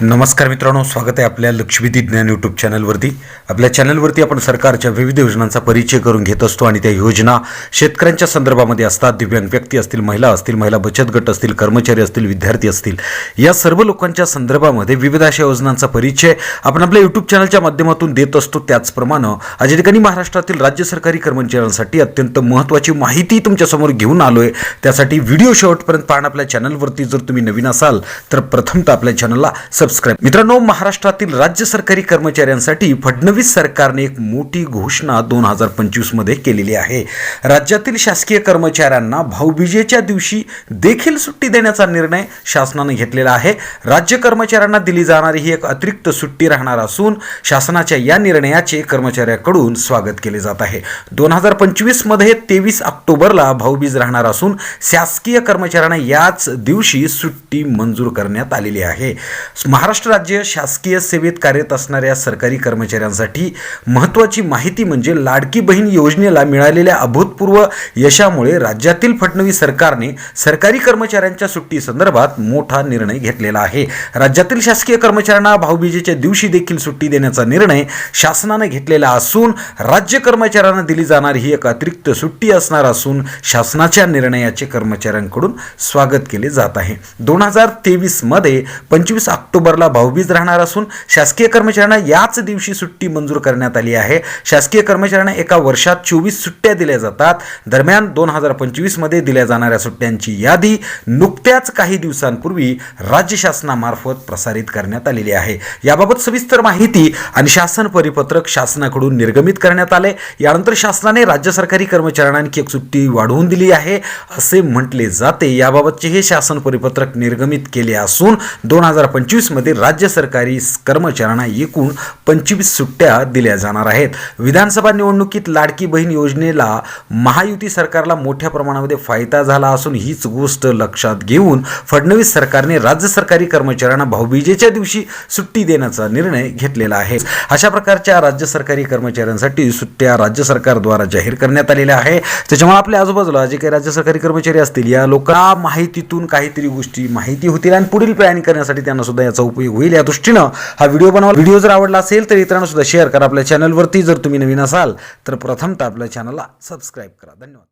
नमस्कार मित्रांनो स्वागत आहे आपल्या लक्षवेधी ज्ञान यूट्यूब चॅनलवरती. आपल्या चॅनलवरती आपण सरकारच्या विविध योजनांचा परिचय करून घेत असतो आणि त्या योजना शेतकऱ्यांच्या संदर्भामध्ये असतात. दिव्यांग व्यक्ती असतील महिला असतील महिला बचत गट असतील कर्मचारी असतील विद्यार्थी असतील. या सर्व लोकांच्या संदर्भामध्ये विविध अशा योजनांचा परिचय आपण आपल्या यूट्यूब चॅनलच्या माध्यमातून देत असतो. त्याचप्रमाणे आज ठिकाणी महाराष्ट्रातील राज्य सरकारी कर्मचाऱ्यांसाठी अत्यंत महत्त्वाची माहिती तुमच्यासमोर घेऊन आलो आहे त्यासाठी व्हिडिओ शेवटपर्यंत पाहणं आपल्या चॅनलवरती. जर तुम्ही नवीन असाल तर प्रथमतः आपल्या चॅनलला सबस्क्राईब मित्रांनो महाराष्ट्रातील राज्य सरकारी कर्मचाऱ्यांसाठी फडणवीस सरकारने एक मोठी घोषणा दोन हजार पंचवीसमध्ये केलेली आहे. राज्यातील शासकीय कर्मचाऱ्यांना भाऊबीजेच्या दिवशी देखील सुट्टी देण्याचा निर्णय शासनाने घेतलेला आहे. राज्य कर्मचाऱ्यांना दिली जाणारी ही एक अतिरिक्त सुट्टी राहणार असून शासनाच्या या निर्णयाचे कर्मचाऱ्याकडून स्वागत केले जात आहे. दोन हजार पंचवीसमध्ये तेवीस ऑक्टोबरला भाऊबीज राहणार असून शासकीय कर्मचाऱ्यांना याच दिवशी सुट्टी मंजूर करण्यात आलेली आहे. महाराष्ट्र राज्य शासकीय सेवेत कार्यरत असणाऱ्या सरकारी कर्मचाऱ्यांसाठी महत्त्वाची माहिती म्हणजे लाडकी बहीण योजनेला मिळालेल्या अभूतपूर्व यशामुळे राज्यातील फडणवीस सरकारने सरकारी कर्मचाऱ्यांच्या सुट्टी संदर्भात मोठा निर्णय घेतलेला आहे. राज्यातील शासकीय कर्मचाऱ्यांना भाऊबीजेच्या दिवशी देखील सुट्टी देण्याचा निर्णय शासनाने घेतलेला असून राज्य कर्मचाऱ्यांना दिली जाणारी ही एक अतिरिक्त सुट्टी असणार असून शासनाच्या निर्णयाचे कर्मचाऱ्यांकडून स्वागत केले जात आहे. दोन हजार तेवीसमध्ये पंचवीस ऑक्टोबर ऑक्टोबरला भाऊबीज राहणार असून शासकीय कर्मचाऱ्यांना याच दिवशी सुट्टी मंजूर करण्यात आली आहे. शासकीय कर्मचाऱ्यांना एका वर्षात चोवीस सुट्ट्या दिल्या जातात. दरम्यान दोन हजार पंचवीसमध्ये दिल्या जाणाऱ्या सुट्ट्यांची यादी नुकत्याच काही दिवसांपूर्वी राज्य शासनामार्फत प्रसारित करण्यात आलेली आहे. याबाबत सविस्तर माहिती आणि शासन परिपत्रक शासनाकडून निर्गमित करण्यात आले यानंतर शासनाने राज्य सरकारी कर्मचाऱ्यांना आणखी एक सुट्टी वाढवून दिली आहे असे म्हटले जाते. याबाबतचे हे शासन परिपत्रक निर्गमित केले असून दोन हजार पंचवीसमध्ये राज्य सरकारी कर्मचाऱ्यांना एकूण पंचवीस सुट्ट्या दिल्या जाणार आहेत. विधानसभा निवडणुकीत लाडकी बहीण योजनेला महायुती सरकारला मोठ्या प्रमाणामध्ये फायदा झाला असून हीच गोष्ट लक्षात घेऊन फडणवीस सरकारने राज्य सरकारी कर्मचाऱ्यांना भाऊबीजेच्या दिवशी सुट्टी देण्याचा निर्णय घेतलेला आहे. अशा प्रकारच्या राज्य सरकारी कर्मचाऱ्यांसाठी सुट्ट्या राज्य सरकारद्वारा जाहीर करण्यात आलेल्या आहे. त्याच्यामुळे आपल्या आजूबाजूला जे काही राज्य सरकारी कर्मचारी असतील या लोकांना माहितीतून काहीतरी गोष्टी माहिती होतील आणि पुढील प्लॅनिंग करण्यासाठी त्यांना सुद्धा याचा उपयोग होईल या दृष्टीनं हा व्हिडिओ बनवा. व्हिडिओ जर आवडला असेल तर इतरांना सुद्धा शेअर करा. आपल्या चॅनलवरती जर तुम्ही नवीन असाल तर प्रथमतः आपल्या चॅनलला सबस्क्राईब करा. धन्यवाद.